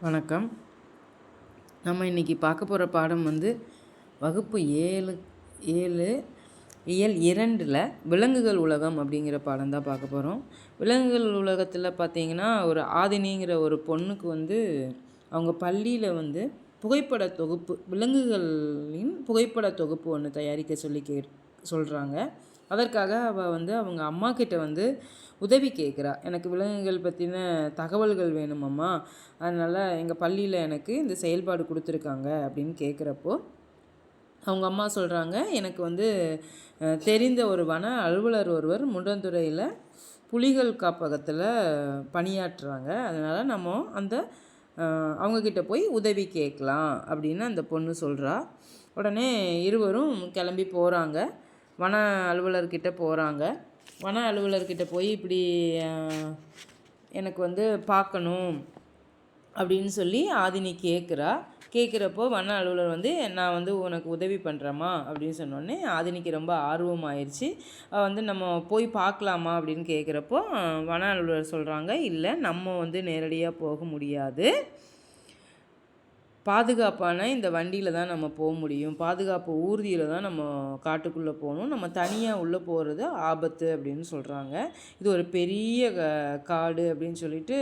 வணக்கம். நம்ம இன்றைக்கி பார்க்க போகிற பாடம் வந்து வகுப்பு ஏழு ஏழு இயல் இரண்டில் விலங்குகள் உலகம் அப்படிங்கிற பாடம் தான் பார்க்க போகிறோம் விலங்குகள் உலகத்தில் பார்த்தீங்கன்னா ஒரு ஆதினிங்கிற ஒரு பொண்ணுக்கு வந்து அவங்க பள்ளியில் வந்து புகைப்பட தொகுப்பு விலங்குகளின் புகைப்பட தொகுப்பு ஒன்று தயாரிக்க சொல்லி கே சொல்கிறாங்க அதற்காக அவள் வந்து அவங்க அம்மா கிட்ட வந்து உதவி கேட்குறா. எனக்கு விலங்குகள் பற்றின தகவல்கள் வேணும் அம்மா. அதனால் எங்கள் பள்ளியில் எனக்கு இந்த செயல்பாடு கொடுத்துருக்காங்க அப்படின்னு கேட்குறப்போ அவங்க அம்மா சொல்கிறாங்க எனக்கு வந்து தெரிந்த ஒரு வன அலுவலர் ஒருவர் முண்டந்துறையில் புலிகள் காப்பகத்தில் பணியாற்றுறாங்க. அதனால் நம்ம அந்த அவங்கக்கிட்ட போய் உதவி கேட்கலாம் அப்படின்னு அந்த பொண்ணு சொல்கிறா உடனே இருவரும் கிளம்பி போகிறாங்க வன அலுவலர்கிட்ட போகிறாங்க வன அலுவலர்கிட்ட போய் இப்படி எனக்கு வந்து பார்க்கணும் அப்படின்னு சொல்லி ஆதினி கேட்குறா கேட்குறப்போ வன அலுவலர் வந்து நான் வந்து உனக்கு உதவி பண்ணுறேம்மா அப்படின்னு சொன்னோடனே ஆதினிக்கு ரொம்ப ஆர்வம் ஆயிடுச்சு வந்து நம்ம போய் பார்க்கலாமா அப்படின்னு கேட்குறப்போ வன அலுவலர் சொல்கிறாங்க இல்லை நம்ம வந்து நேரடியாக போக முடியாது. பாதுகாப்பான இந்த வண்டியில் தான் நம்ம போக முடியும். பாதுகாப்பு ஊர்தியில் தான் நம்ம காட்டுக்குள்ளே போகணும். நம்ம தனியாக உள்ளே போகிறது ஆபத்து அப்படின்னு சொல்கிறாங்க இது ஒரு பெரிய காடு அப்படின்னு சொல்லிட்டு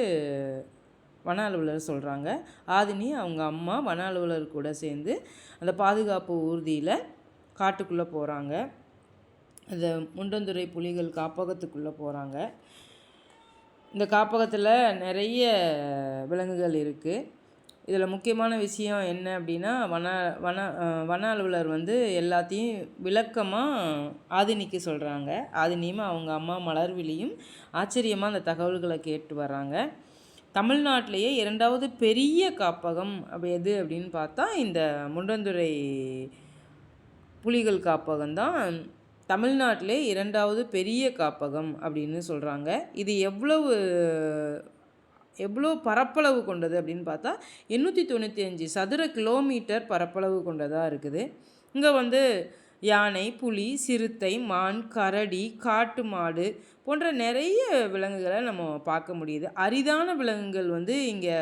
வன அலுவலர் சொல்கிறாங்க ஆதினி அவங்க அம்மா வன அலுவலர் கூட சேர்ந்து அந்த பாதுகாப்பு ஊர்தியில் காட்டுக்குள்ளே போகிறாங்க அந்த முண்டந்துறை புலிகள் காப்பகத்துக்குள்ளே போகிறாங்க இந்த காப்பகத்தில் நிறைய விலங்குகள் இருக்குது இதில் முக்கியமான விஷயம் என்ன அப்படின்னா வன வன வன அலுவலர் வந்து எல்லாத்தையும் விளக்கமாக ஆதினிக்கு சொல்கிறாங்க ஆதினியும் அவங்க அம்மா மலர்விழியும் ஆச்சரியமாக அந்த தகவல்களை கேட்டு வர்றாங்க. தமிழ்நாட்டிலேயே இரண்டாவது பெரிய காப்பகம் அப்படி எது அப்படின்னு பார்த்தா இந்த முண்டந்துறை புலிகள் காப்பகம் தான் தமிழ்நாட்டிலே இரண்டாவது பெரிய காப்பகம் அப்படின்னு சொல்கிறாங்க இது எவ்வளவு எவ்வளோ பரப்பளவு கொண்டது அப்படின்னு பார்த்தா எண்ணூற்றி தொண்ணூற்றி அஞ்சு சதுர கிலோமீட்டர் பரப்பளவு கொண்டதாக இருக்குது. இங்கே வந்து யானை புலி சிறுத்தை மான் கரடி காட்டு மாடு போன்ற நிறைய விலங்குகளை நம்ம பார்க்க முடியுது. அரிதான விலங்குகள் வந்து இங்கே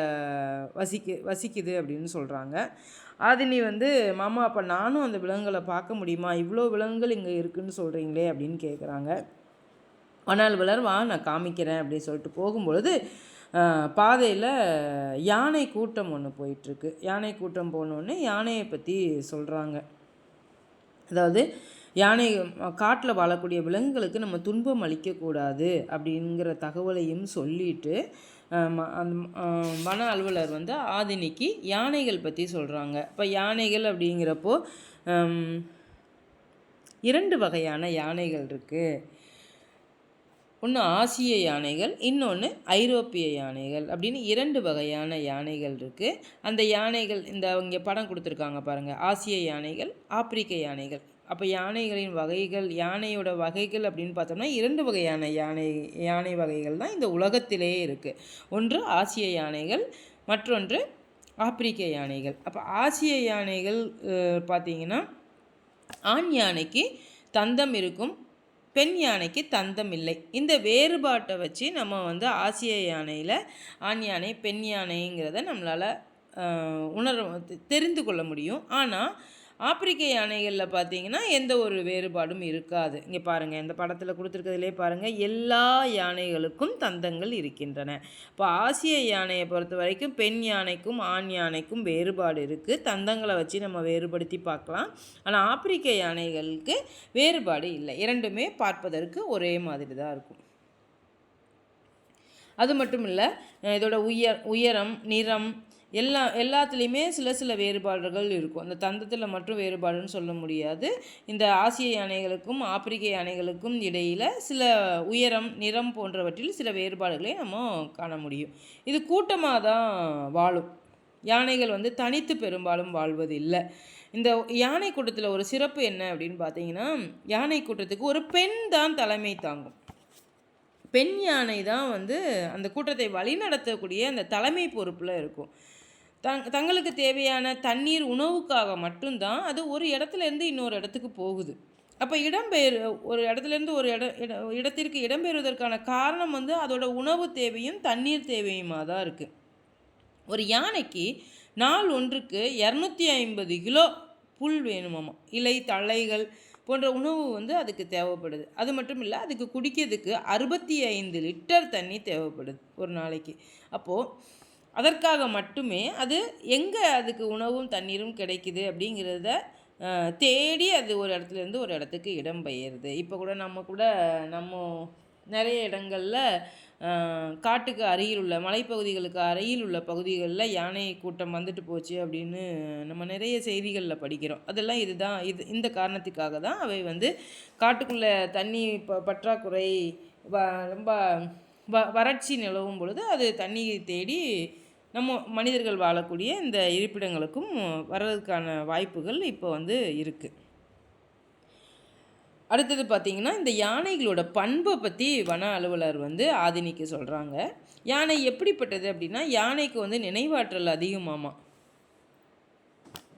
வசிக்க வசிக்குது அப்படின்னு சொல்கிறாங்க ஆதினி வந்து மாமா அப்போ நானும் அந்த விலங்குகளை பார்க்க முடியுமா? இவ்வளோ விலங்குகள் இங்கே இருக்குதுன்னு சொல்கிறீங்களே அப்படின்னு கேட்குறாங்க ஆனால் விலர் வா நான் காமிக்கிறேன் அப்படின்னு சொல்லிட்டு போகும்பொழுது பாதையில் யானை கூட்டம் ஒன்று போயிட்டுருக்கு. யானை கூட்டம் போனோடனே யானையை பற்றி சொல்கிறாங்க அதாவது யானை காட்டில் வாழக்கூடிய விலங்குகளுக்கு நம்ம துன்பம் அளிக்கக்கூடாது அப்படிங்கிற தகவலையும் சொல்லிட்டு வன அலுவலர் வந்து ஆதினிக்கு யானைகள் பற்றி சொல்கிறாங்க இப்போ யானைகள் அப்படிங்கிறப்போ இரண்டு வகையான யானைகள் இருக்குது ஒன்று ஆசிய யானைகள் இன்னொன்று ஐரோப்பிய யானைகள் அப்படின்னு இரண்டு வகையான யானைகள் இருக்குது அந்த யானைகள் இந்த இங்கே படம் கொடுத்துருக்காங்க பாருங்கள் ஆசிய யானைகள் ஆப்பிரிக்க யானைகள். அப்போ யானைகளின் வகைகள் யானையோட வகைகள் அப்படின்னு பார்த்தோம்னா இரண்டு வகையான யானை யானை வகைகள் தான் இந்த உலகத்திலே இருக்குது ஒன்று ஆசிய யானைகள் மற்றொன்று ஆப்பிரிக்க யானைகள். அப்போ ஆசிய யானைகள் பார்த்திங்கன்னா ஆண் யானைக்கு தந்தம் இருக்கும் பெண் யானைக்கு தந்தம் இல்லை. இந்த வேறுபாட்டை வச்சு நம்ம வந்து ஆசிய யானையில் ஆண் யானை பெண் யானைங்கிறத நம்மளால் உணர தெரிந்து கொள்ள முடியும். ஆனால் ஆப்பிரிக்க யானைகளில் பார்த்தீங்கன்னா எந்த ஒரு வேறுபாடும் இருக்காது. இங்கே பாருங்கள் இந்த படத்தில் கொடுத்துருக்கிறதுலே பாருங்கள் எல்லா யானைகளுக்கும் தந்தங்கள் இருக்கின்றன. இப்போ ஆசிய யானையை பொறுத்த வரைக்கும் பெண் யானைக்கும் ஆண் யானைக்கும் வேறுபாடு இருக்குது தந்தங்களை வச்சு நம்ம வேறுபடுத்தி பார்க்கலாம். ஆனால் ஆப்பிரிக்க யானைகளுக்கு வேறுபாடு இல்லை. இரண்டுமே பார்ப்பதற்கு ஒரே மாதிரி தான் இருக்கும். அது மட்டும் இல்லை இதோட உயர் உயரம் நிறம் எல்லா எல்லாத்துலேயுமே சில சில வேறுபாடுகள் இருக்கும். அந்த தந்தத்தில் மட்டும் வேறுபாடுன்னு சொல்ல முடியாது. இந்த ஆசிய யானைகளுக்கும் ஆப்பிரிக்க யானைகளுக்கும் இடையில் சில உயரம் நிறம் போன்றவற்றில் சில வேறுபாடுகளை நம்ம காண முடியும். இது கூட்டமாக தான் வாழும். யானைகள் வந்து தனித்து பெரும்பாலும் வாழ்வதில்லை. இந்த யானை கூட்டத்தில் ஒரு சிறப்பு என்ன அப்படின்னு பார்த்தீங்கன்னா யானை கூட்டத்துக்கு ஒரு பெண் தான் தலைமை தாங்கும். பெண் யானை தான் வந்து அந்த கூட்டத்தை வழிநடத்தக்கூடிய அந்த தலைமை பொறுப்பில் இருக்கும். தங் தங்களுக்கு தேவையான தண்ணீர் உணவுக்காக மட்டும்தான் அது ஒரு இடத்துலேருந்து இன்னொரு இடத்துக்கு போகுது. அப்போ இடம்பெயர் ஒரு இடத்துலேருந்து ஒரு இட இடத்திற்கு இடம்பெயர்வதற்கான காரணம் வந்து அதோட உணவு தேவையும் தண்ணீர் தேவையுமாக தான் இருக்குது ஒரு யானைக்கு நாள் ஒன்றுக்கு இரநூத்தி ஐம்பது கிலோ புல் வேணுமாமா? இலை தழைகள் போன்ற உணவு வந்து அதுக்கு தேவைப்படுது. அது மட்டும் இல்லை அதுக்கு குடிக்கிறதுக்கு அறுபத்தி ஐந்து லிட்டர் தண்ணி தேவைப்படுது ஒரு நாளைக்கு. அப்போது அதற்காக மட்டுமே அது எங்கே அதுக்கு உணவும் தண்ணீரும் கிடைக்குது அப்படிங்கிறத தேடி அது ஒரு இடத்துலேருந்து ஒரு இடத்துக்கு இடம் பெயருது. இப்போ கூட நம்ம கூட நம்ம நிறைய இடங்களில் காட்டுக்கு அருகில் உள்ள மலைப்பகுதிகளுக்கு அருகில் உள்ள பகுதிகளில் யானை கூட்டம் வந்துட்டு போச்சு அப்படின்னு நம்ம நிறைய செய்திகளில் படிக்கிறோம். அதெல்லாம் இதுதான் இது இந்த காரணத்துக்காக தான் அவை வந்து காட்டுக்குள்ளே தண்ணி ப பற்றாக்குறை வ ரொம்ப வ வறட்சி நிலவும் பொழுது அது தண்ணி தேடி நம்ம மனிதர்கள் வாழக்கூடிய இந்த இருப்பிடங்களுக்கும் வர்றதுக்கான வாய்ப்புகள் இப்போ வந்து இருக்குது அடுத்தது பார்த்திங்கன்னா இந்த யானைகளோட பண்பை பற்றி வன அலுவலர் வந்து ஆதினிக்கு சொல்கிறாங்க யானை எப்படிப்பட்டது அப்படின்னா யானைக்கு வந்து நினைவாற்றல் அதிகமாமா?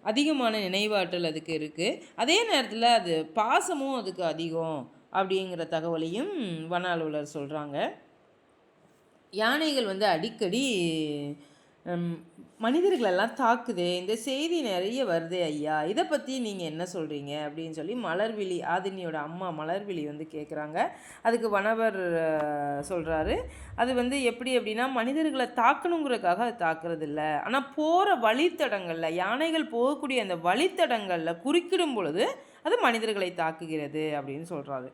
அதிகமான நினைவாற்றல் அதுக்கு இருக்குது அதே நேரத்தில் அது பாசமும் அதுக்கு அதிகம் அப்படிங்கிற தகவலையும் வன அலுவலர் சொல்கிறாங்க யானைகள் வந்து அடிக்கடி மனிதர்களெல்லாம் தாக்குது இந்த செய்தி நிறைய வருது ஐயா. இதை பற்றி நீங்கள் என்ன சொல்கிறீங்க அப்படின்னு சொல்லி மலர்விழி ஆதினியோட அம்மா மலர்விழி வந்து கேட்குறாங்க அதுக்கு வனவர் சொல்கிறாரு அது வந்து எப்படி அப்படின்னா மனிதர்களை தாக்கணுங்கிறதுக்காக அது தாக்குறது இல்லை ஆனால் போகிற வழித்தடங்களில் யானைகள் போகக்கூடிய அந்த வழித்தடங்களில் குறுக்கிடும் பொழுது அது மனிதர்களை தாக்குகிறது அப்படின்னு சொல்கிறாரு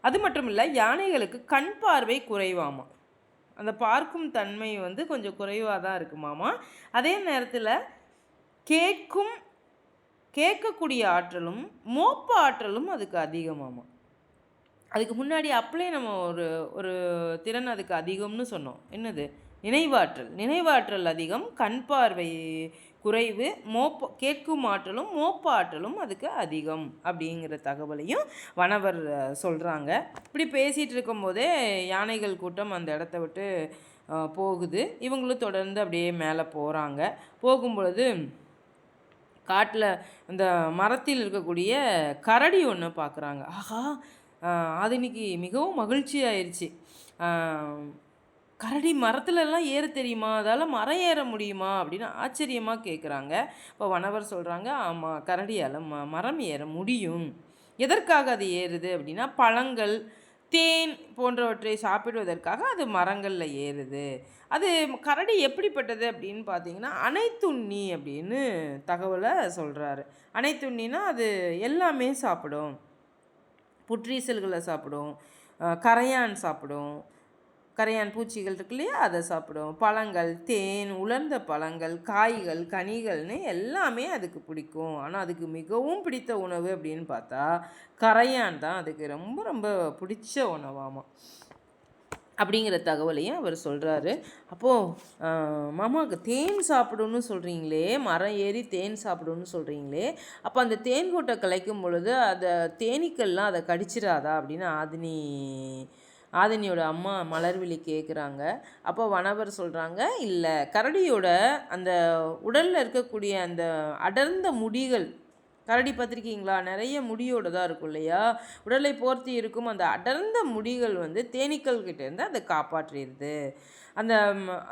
அது மட்டும் இல்லை யானைகளுக்கு கண் பார்வை குறைவாமா? அந்த பார்க்கும் தன்மை வந்து கொஞ்சம் குறைவாக தான் இருக்குமாமா அதே நேரத்தில் கேட்கும் கேட்கக்கூடிய ஆற்றலும் மோப்ப ஆற்றலும் அதுக்கு அதிகமாமா அதுக்கு முன்னாடி அப்பளே நம்ம ஒரு ஒரு திறன் அதுக்கு அதிகம்னு சொன்னோம். என்னது? நினைவாற்றல். நினைவாற்றல் அதிகம் கண் பார்வை குறைவு மோப்ப கேட்கும் ஆற்றலும் மோப்ப ஆற்றலும் அதுக்கு அதிகம் அப்படிங்கிற தகவலையும் வனவர் சொல்கிறாங்க இப்படி பேசிகிட்டு இருக்கும்போதே யானைகள் கூட்டம் அந்த இடத்த விட்டு போகுது. இவங்களும் தொடர்ந்து அப்படியே மேலே போகிறாங்க போகும்பொழுது காட்டில் இந்த மரத்தில் இருக்கக்கூடிய கரடி ஒன்று பார்க்குறாங்க ஆஹா! அது இன்னைக்கு மிகவும் மகிழ்ச்சி ஆயிடுச்சு கரடி மரத்துலலாம் ஏற தெரியுமா? அதால் மரம் ஏற முடியுமா? அப்படின்னு ஆச்சரியமாக கேட்குறாங்க இப்போ வனவர் சொல்கிறாங்க ஆமாம் கரடியால் ம மரம் ஏற முடியும். எதற்காக அது ஏறுது? அப்படின்னா பழங்கள் தேன் போன்றவற்றை சாப்பிடுவதற்காக அது மரங்களில் ஏறுது. அது கரடி எப்படிப்பட்டது அப்படின்னு பார்த்தீங்கன்னா அனைத்துண்ணி அப்படின்னு தகவலை சொல்கிறாரு அனைத்துண்ணினா அது எல்லாமே சாப்பிடும். புற்றீசல்களை சாப்பிடும். கரையான் சாப்பிடும். கரையான் பூச்சிகள் இருக்கு இல்லையா? அதை சாப்பிடும். பழங்கள் தேன் உலர்ந்த பழங்கள் காய்கள் கனிகள்னு எல்லாமே அதுக்கு பிடிக்கும். ஆனால் அதுக்கு மிகவும் பிடித்த உணவு அப்படின்னு பார்த்தா கரையான் தான் அதுக்கு ரொம்ப ரொம்ப பிடிச்ச உணவாமா. அப்படிங்கிற தகவலையும் அவர் சொல்கிறாரு அப்போது மாமாவுக்கு தேன் சாப்பிடணும்னு சொல்கிறீங்களே மரம் ஏறி தேன் சாப்பிடணும்னு சொல்கிறீங்களே அப்போ அந்த தேன் கூட்டை கலைக்கும் பொழுது அதை தேனீக்கள்லாம் அதை கடிச்சிடாதா அப்படின்னு ஆதினி ஆதினியோட அம்மா மலர்விழி கேட்குறாங்க அப்போ வனவர் சொல்கிறாங்க இல்லை கரடியோட அந்த உடலில் இருக்கக்கூடிய அந்த அடர்ந்த முடிகள் கரடி பார்த்துருக்கீங்களா? நிறைய முடியோடு தான் இருக்கும் இல்லையா? உடலை போர்த்தி இருக்கும் அந்த அடர்ந்த முடிகள் வந்து தேனீக்கள் கிட்டேருந்து அதை காப்பாற்றிடுது. அந்த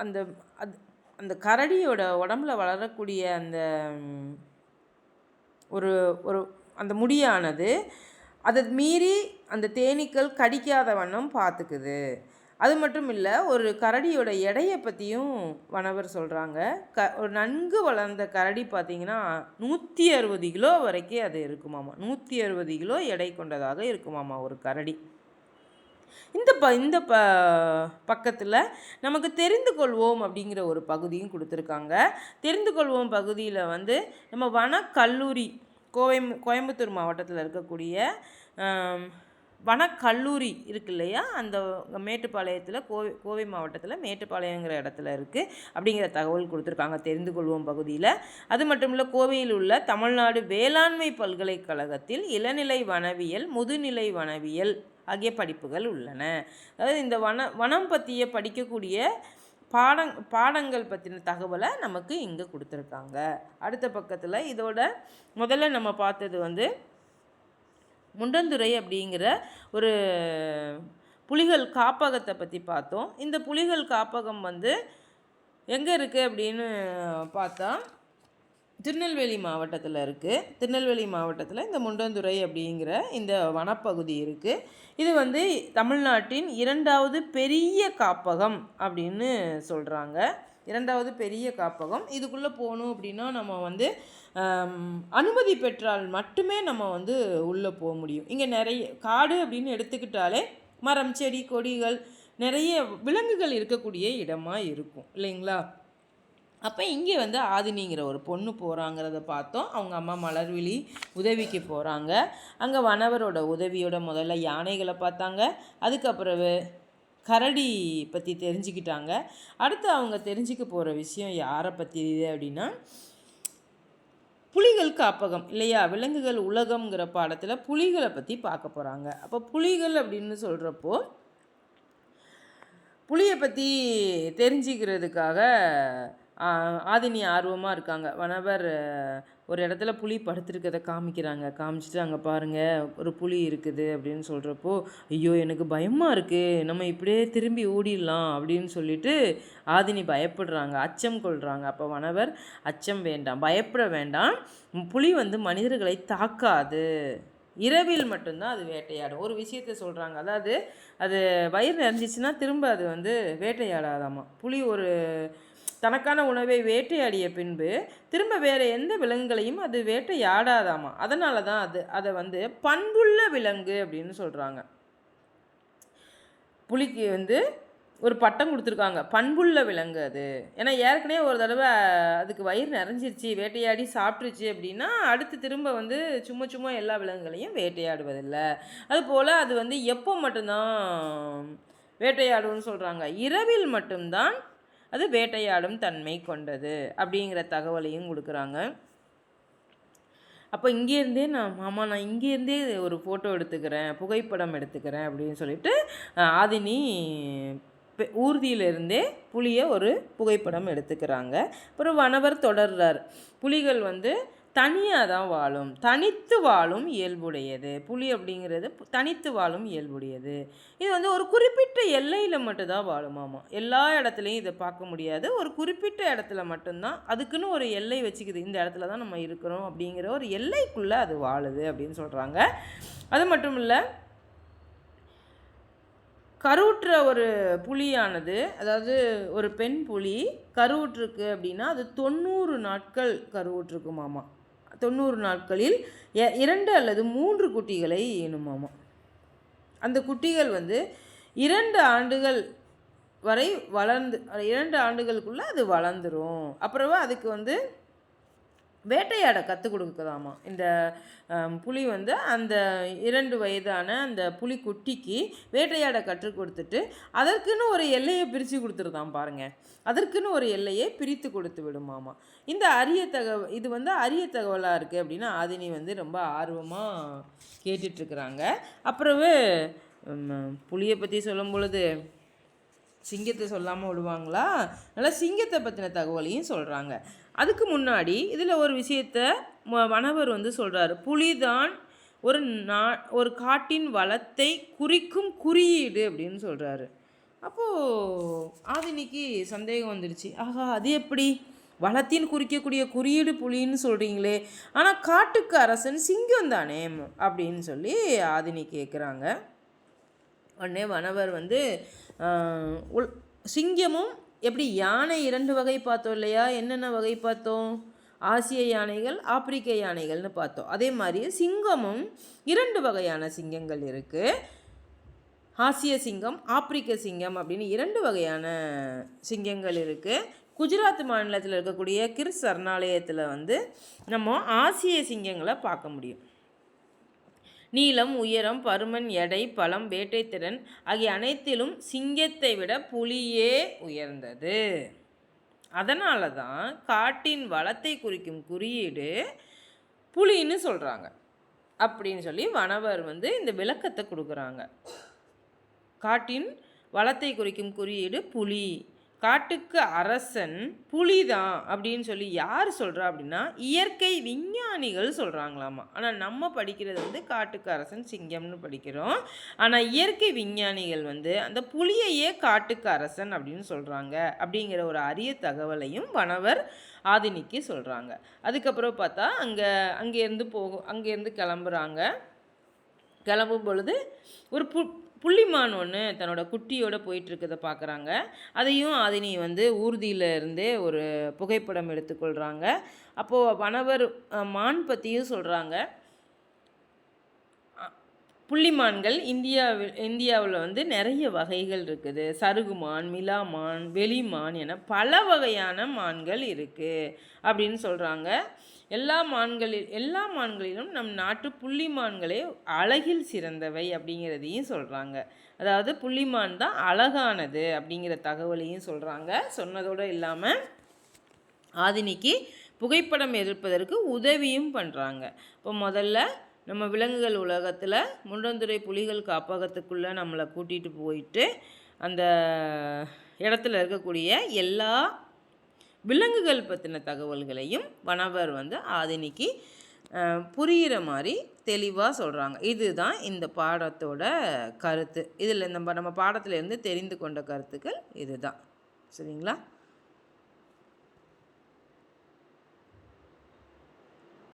அந்த அது அந்த கரடியோட உடம்புல வளரக்கூடிய அந்த ஒரு ஒரு அந்த முடியானது அதை மீறி அந்த தேனீக்கள் கடிக்காத வண்ணம் பார்த்துக்குது. அது மட்டும் இல்லை ஒரு கரடியோட எடையை பற்றியும் வனவர் சொல்கிறாங்க க ஒரு நன்கு வளர்ந்த கரடி பார்த்திங்கன்னா நூற்றி அறுபது கிலோ வரைக்கும் அது இருக்குமாமா. நூற்றி அறுபது கிலோ எடை கொண்டதாக இருக்குமாமா ஒரு கரடி. இந்த ப இந்த ப பக்கத்தில் நமக்கு தெரிந்து கொள்வோம் அப்படிங்கிற ஒரு பகுதியும் கொடுத்துருக்காங்க. தெரிந்து கொள்வோம் பகுதியில் வந்து நம்ம வனக்கல்லூரி கோவை கோயம்புத்தூர் மாவட்டத்தில் இருக்கக்கூடிய வனக்கல்லூரி இருக்கு இல்லையா? அந்த மேட்டுப்பாளையத்தில் கோவை கோவை மாவட்டத்தில் மேட்டுப்பாளையங்கிற இடத்துல இருக்குது அப்படிங்கிற தகவல் கொடுத்துருக்காங்க தெரிந்து கொள்வோம் பகுதியில். அது மட்டும் இல்லை கோவையில் உள்ள தமிழ்நாடு வேளாண்மை பல்கலைக்கழகத்தில் இளநிலை வனவியல் முதுநிலை வனவியல் ஆகிய படிப்புகள் உள்ளன. அதாவது இந்த வன வனம் பற்றிய படிக்கக்கூடிய பாடங் பாடங்கள் பற்றின தகவலை நமக்கு இங்கே கொடுத்துருக்காங்க. அடுத்த பக்கத்தில் இதோட முதல்ல நம்ம பார்த்தது வந்து முண்டந்துறை அப்படிங்கிற ஒரு புலிகள் காப்பகத்தை பற்றி பார்த்தோம். இந்த புலிகள் காப்பகம் வந்து எங்கே இருக்குது அப்படின்னு பார்த்தா திருநெல்வேலி மாவட்டத்தில் இருக்குது திருநெல்வேலி மாவட்டத்தில் இந்த முண்டந்துறை அப்படிங்கிற இந்த வனப்பகுதி இருக்குது இது வந்து தமிழ்நாட்டின் இரண்டாவது பெரிய காப்பகம் அப்படின்னு சொல்கிறாங்க இரண்டாவது பெரிய காப்பகம். இதுக்குள்ளே போகணும் அப்படின்னா நம்ம வந்து அனுமதி பெற்றால் மட்டுமே நம்ம வந்து உள்ளே போக முடியும். இங்கே நிறைய காடு அப்படின்னு எடுத்துக்கிட்டாலே மரம் செடி கொடிகள் நிறைய விலங்குகள் இருக்கக்கூடிய இடமாக இருக்கும். இல்லைங்களா? அப்போ இங்கே வந்து ஆதினிங்கிற ஒரு பொண்ணு போகிறாங்கிறத பார்த்தோம். அவங்க அம்மா மலர்விழி உதவிக்கு போகிறாங்க அங்கே வனவரோட உதவியோட முதல்ல யானைகளை பார்த்தாங்க. அதுக்கப்புறம் கரடி பற்றி தெரிஞ்சுக்கிட்டாங்க. அடுத்து அவங்க தெரிஞ்சுக்க போகிற விஷயம் யாரை பற்றி இது அப்படின்னா புலிகள் காப்பகம் இல்லையா? விலங்குகள் உலகம்ங்கிற பாடத்தில் புலிகளை பற்றி பார்க்க போகிறாங்க அப்போ புலிகள் அப்படின்னு சொல்கிறப்போ புலியை பற்றி தெரிஞ்சுக்கிறதுக்காக ஆதினி ஆர்வமாக இருக்காங்க. வனவர் ஒரு இடத்துல புலி படுத்திருக்கதை காமிக்கிறாங்க. காமிச்சிட்டு அங்கே பாருங்கள் ஒரு புலி இருக்குது அப்படின்னு சொல்கிறப்போ ஐயோ எனக்கு பயமாக இருக்குது நம்ம இப்படியே திரும்பி ஓடிடலாம். அப்படின்னு சொல்லிட்டு ஆதினி பயப்படுறாங்க. அச்சம் கொள்கிறாங்க அப்போ வனவர் அச்சம் வேண்டாம் பயப்பட வேண்டாம். புலி வந்து மனிதர்களை தாக்காது. இரவில் மட்டும்தான் அது வேட்டையாடும். ஒரு விஷயத்த சொல்கிறாங்க அதாவது அது வயிறு நிறைஞ்சிச்சுன்னா திரும்ப அது வந்து வேட்டையாடாதாமா? புலி ஒரு தனக்கான உணவை வேட்டையாடிய பின்பு திரும்ப வேறு எந்த விலங்குகளையும் அது வேட்டையாடாதாமா? அதனால தான் அது அதை வந்து பண்புள்ள விலங்கு அப்படின்னு சொல்கிறாங்க புலிக்கு வந்து ஒரு பட்டம் கொடுத்துருக்காங்க. பண்புள்ள விலங்கு அது. ஏன்னா ஏற்கனவே ஒரு தடவை அதுக்கு வயிறு நிறைஞ்சிருச்சு வேட்டையாடி சாப்பிட்ருச்சு அப்படின்னா அடுத்து திரும்ப வந்து சும்மா சும்மா எல்லா விலங்குகளையும் வேட்டையாடுவதில்லை. அதுபோல் அது வந்து எப்போ மட்டும்தான் வேட்டையாடும்னு சொல்கிறாங்க இரவில் மட்டும்தான் அது வேட்டையாடும் தன்மை கொண்டது அப்படிங்கிற தகவலையும் கொடுக்குறாங்க. அப்போ இங்கேருந்தே நான் மாமா நான் இங்கேருந்தே ஒரு ஃபோட்டோ எடுத்துக்கிறேன் புகைப்படம் எடுத்துக்கிறேன் அப்படின்னு சொல்லிட்டு ஆதினி ஊர்தியிலிருந்தே புலியை ஒரு புகைப்படம் எடுத்துக்கிறாங்க. அப்புறம் வனவர் தொடர்றார். புலிகள் வந்து தனியாக தான் வாழும். தனித்து வாழும் இயல்புடையது. புலி அப்படிங்கிறது தனித்து வாழும் இயல்புடையது. இது வந்து ஒரு குறிப்பிட்ட எல்லையில் மட்டும்தான் வாழுமாமா எல்லா இடத்துலையும் இதை பார்க்க முடியாது. ஒரு குறிப்பிட்ட இடத்துல மட்டும்தான் அதுக்குன்னு ஒரு எல்லை வச்சுக்குது. இந்த இடத்துல தான் நம்ம இருக்கிறோம் அப்படிங்கிற ஒரு எல்லைக்குள்ளே அது வாழுது அப்படின்னு சொல்கிறாங்க அது மட்டும் இல்லை கருவுற்ற ஒரு புலியானது அதாவது ஒரு பெண் புலி கருவுற்றுருக்கு அப்படின்னா அது தொண்ணூறு நாட்கள் கருவுற்றுருக்குமாமா தொண்ணூறு நாட்களில் எ- இரண்டு அல்லது மூன்று குட்டிகளை ஈனுமாமா. அந்த குட்டிகள் வந்து இரண்டு ஆண்டுகள் வரை வளர்ந்து இரண்டு ஆண்டுகளுக்குள்ளே அது வளர்ந்துரும். அப்புறமா அதுக்கு வந்து வேட்டையாட கற்றுக் கொடுக்குதாமா? இந்த புலி வந்து அந்த இரண்டு வயதான அந்த புலி குட்டிக்கு வேட்டையாட கற்றுக் கொடுத்துட்டு அதற்குன்னு ஒரு எல்லையை பிரித்து கொடுத்துருதான் பாருங்க. அதற்குன்னு ஒரு எல்லையை பிரித்து கொடுத்து விடுமாமா? இந்த அரிய தகவல் இது வந்து அரிய தகவலாக இருக்குது அப்படின்னா ஆதினி வந்து ரொம்ப ஆர்வமாக கேட்டுட்ருக்குறாங்க அப்புறவு புளியை புலியை பற்றி சொல்லும் பொழுது சிங்கத்தை சொல்லாமல் விடுவாங்களா? நல்லா சிங்கத்தை பற்றின தகவலையும் சொல்கிறாங்க அதுக்கு முன்னாடி இதில் ஒரு விஷயத்த ம- வந்து சொல்கிறாரு புலிதான் ஒரு நா ஒரு காட்டின் வளத்தை குறிக்கும் குறியீடு அப்படின்னு சொல்கிறாரு அப்போது ஆதினிக்கு சந்தேகம் வந்துடுச்சு. ஆஹா அது எப்படி? வளத்தின் குறிக்கக்கூடிய குறியீடு புலின்னு சொல்கிறீங்களே ஆனால் காட்டுக்கு அரசன் சிங்கம் தானே அப்படின்னு சொல்லி ஆதினி கேட்குறாங்க உடனே வனவர் வந்து உள் சிங்கமும் எப்படி யானை இரண்டு வகை பார்த்தோம் இல்லையா? என்னென்ன வகை பார்த்தோம்? ஆசிய யானைகள் ஆப்பிரிக்க யானைகள்னு பார்த்தோம். அதே மாதிரி சிங்கமும் இரண்டு வகையான சிங்கங்கள் இருக்குது ஆசிய சிங்கம் ஆப்பிரிக்க சிங்கம் அப்படின்னு இரண்டு வகையான சிங்கங்கள் இருக்குது குஜராத் மாநிலத்தில் இருக்கக்கூடிய கிர் சரணாலயத்தில் வந்து நம்ம ஆசிய சிங்கங்களை பார்க்க முடியும். நீளம் உயரம் பருமன் எடை பலம் வேட்டைத்திறன் ஆகிய அனைத்திலும் சிங்கத்தை விட புலியே உயர்ந்தது. அதனால தான் காட்டின் வளத்தை குறிக்கும் குறியீடு புலின்னு சொல்கிறாங்க அப்படின்னு சொல்லி வனவர் வந்து இந்த விளக்கத்தை கொடுக்குறாங்க. காட்டின் வளத்தை குறிக்கும் குறியீடு புலி. காட்டுக்கு அரசன் புலிதான் அப்படின்னு சொல்லி யார் சொல்கிறா அப்படின்னா இயற்கை விஞ்ஞானிகள் சொல்கிறாங்களாமா ஆனால் நம்ம படிக்கிறது வந்து காட்டுக்கு அரசன் சிங்கம்னு படிக்கிறோம். ஆனால் இயற்கை விஞ்ஞானிகள் வந்து அந்த புலியையே காட்டுக்கு அரசன் அப்படின்னு சொல்கிறாங்க அப்படிங்கிற ஒரு அரிய தகவலையும் வனவர் ஆதினிக்கு சொல்கிறாங்க அதுக்கப்புறம் பார்த்தா அங்கே அங்கேருந்து போகும் அங்கேருந்து கிளம்புறாங்க. கிளம்பும் பொழுது ஒரு பு புள்ளிமான் ஒன்று தன்னோட குட்டியோட போயிட்டுருக்கதை பார்க்குறாங்க அதையும் ஆதினி வந்து ஊர்தியில் இருந்தே ஒரு புகைப்படம் எடுத்துக்கொள்கிறாங்க அப்போது வனவர் மான் பற்றியும் சொல்கிறாங்க புள்ளிமான்கள் இந்தியாவில் இந்தியாவில் வந்து நிறைய வகைகள் இருக்குது. சருகுமான் மிலாமான் வெளிமான் என பல வகையான மான்கள் இருக்குது அப்படின்னு சொல்கிறாங்க எல்லா மான்களில் எல்லா மான்களிலும் நம் நாட்டு புள்ளிமான்களே அழகில் சிறந்தவை அப்படிங்கிறதையும் சொல்கிறாங்க அதாவது புள்ளிமான் தான் அழகானது அப்படிங்கிற தகவலையும் சொல்கிறாங்க சொன்னதோடு இல்லாமல் ஆதினிக்கு புகைப்படம் எடுப்பதற்கு உதவியும் பண்ணுறாங்க இப்போ முதல்ல நம்ம விலங்குகள் உலகத்தில் முண்டந்துறை புலிகள் காப்பகத்துக்குள்ளே நம்மளை கூட்டிகிட்டு போயிட்டு அந்த இடத்துல இருக்கக்கூடிய எல்லா விலங்குகள் பற்றின தகவல்களையும் வனவர் வந்து ஆதினிக்கு புரிகிற மாதிரி தெளிவாக சொல்கிறாங்க இதுதான் இந்த பாடத்தோட கருத்து. இதில் நம்ம நம்ம பாடத்துலேருந்து தெரிந்து கொண்ட கருத்துக்கள் இதுதான். சரிங்களா?